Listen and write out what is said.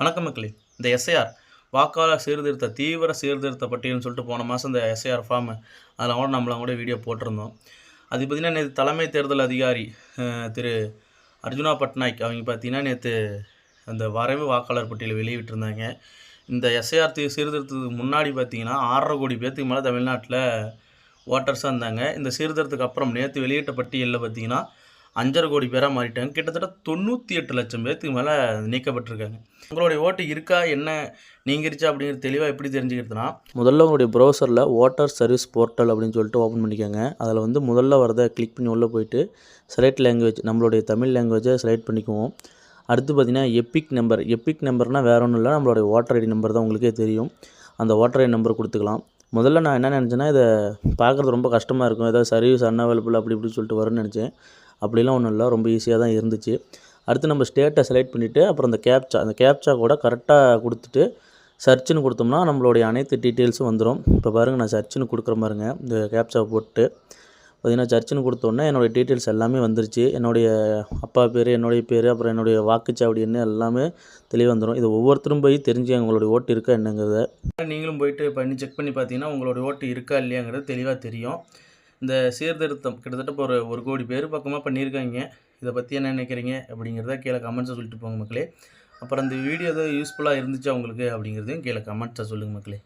வணக்கம் மக்களே. இந்த எஸ்ஐஆர் வாக்காளர் சீர்திருத்த தீவிர சீர்திருத்த பட்டியல்னு சொல்லிட்டு போன மாதம் இந்த எஸ்ஐஆர் ஃபார்மு அதில் கூட நம்மளாம் கூட வீடியோ போட்டிருந்தோம். அது பார்த்திங்கன்னா நேற்று தலைமை தேர்தல் அதிகாரி திரு அர்ஜுனா பட்நாயக் அவங்க பார்த்தீங்கன்னா நேற்று அந்த வரைவு வாக்காளர் பட்டியலை வெளியிட்டிருந்தாங்க. இந்த எஸ்ஐஆர் தீ சீர்திருத்தத்துக்கு முன்னாடி பார்த்தீங்கன்னா ஆறரை கோடி பேர்த்துக்கு மேலே தமிழ்நாட்டில் ஓட்டர்ஸாக இருந்தாங்க. இந்த சீர்திருத்தத்துக்கு அப்புறம் நேற்று வெளியிட்ட பட்டியலில் பார்த்தீங்கன்னா அஞ்சரை கோடி பேராக மாறிட்டாங்க. கிட்டத்தட்ட தொண்ணூற்றி எட்டு லட்சம் பேர்த்துக்கு மேலே நீக்கப்பட்டிருக்காங்க. உங்களுடைய ஓட்டு இருக்கா என்ன நீங்கிருச்சா அப்படிங்கிறது தெளிவாக எப்படி தெரிஞ்சுக்கிறதுனா முதல்ல உங்களுடைய ப்ரௌசரில் ஓட்டர் சர்வீஸ் போர்ட்டல் அப்படின்னு சொல்லிட்டு ஓப்பன் பண்ணிக்கோங்க. அதில் வந்து முதல்ல வரதை கிளிக் பண்ணி உள்ளே போயிட்டு செலக்ட் லாங்குவேஜ் நம்மளுடைய தமிழ் லாங்குவேஜை செலக்ட் பண்ணிக்குவோம். அடுத்து பார்த்தீங்கன்னா எப்பிக் நம்பர் எப்பிக் நம்பர்னால் வேற ஒன்றும் இல்லை நம்மளுடைய ஓட்டர் ஐடி நம்பர் தான் உங்களுக்கே தெரியும். அந்த ஓட்டர் ஐடி நம்பர் கொடுத்துக்கலாம். முதல்ல நான் என்ன நினச்சேன்னா இதை பார்க்குறது ரொம்ப கஷ்டமாக இருக்கும். ஏதாவது சர்வீஸ் அன்அவைலபிள் அப்படி இப்படி சொல்லிட்டு வரும்னு நினச்சேன். அப்படிலாம் ஒன்றும் இல்லை. ரொம்ப ஈஸியாக தான் இருந்துச்சு. அடுத்து நம்ம ஸ்டேட்டை செலக்ட் பண்ணிவிட்டு அப்புறம் அந்த கேப்சா அந்த கேப்சா கூட கரெக்டாக கொடுத்துட்டு சர்ச்சுன்னு கொடுத்தோம்னா நம்மளுடைய அனைத்து டீட்டெயில்ஸும் வந்துடும் இப்போ பாருங்கள் நான் சர்ச்சுன்னு கொடுக்குற பாருங்க. இந்த கேப்சா போட்டு பார்த்திங்கன்னா சர்ச்சுன்னு கொடுத்தோன்னே என்னுடைய டீட்டெயில்ஸ் எல்லாமே வந்துருச்சு. என்னுடைய அப்பா பேர் என்னுடைய பேர் அப்புறம் என்னுடைய வாக்குச்சாவடி என்ன எல்லாமே தெளிவாக வந்துடும் இது ஒவ்வொருத்தரும் போய் தெரிஞ்சு உங்களுடைய ஓட்டு இருக்கா என்னங்கிறத. நீங்களும் போயிட்டு பண்ணி செக் பண்ணி பார்த்தீங்கன்னா உங்களுடைய ஓட்டு இருக்கா இல்லையாங்கிறது தெளிவாக தெரியும். இந்த சீர்திருத்தம் கிட்டத்தட்ட ஒரு ஒரு கோடி பேர் பக்கமாக பண்ணியிருக்காங்க. இதை பற்றி என்ன நினைக்கிறீங்க அப்படிங்கிறத கீழே கமெண்ட்ஸை சொல்லிட்டு போங்க மக்களே. அப்புறம் இந்த வீடியோ எதாவது யூஸ்ஃபுல்லாக இருந்துச்சா உங்களுக்கு அப்படிங்கிறதையும் கீழே கமெண்ட்ஸை சொல்லுங்கள் மக்களே.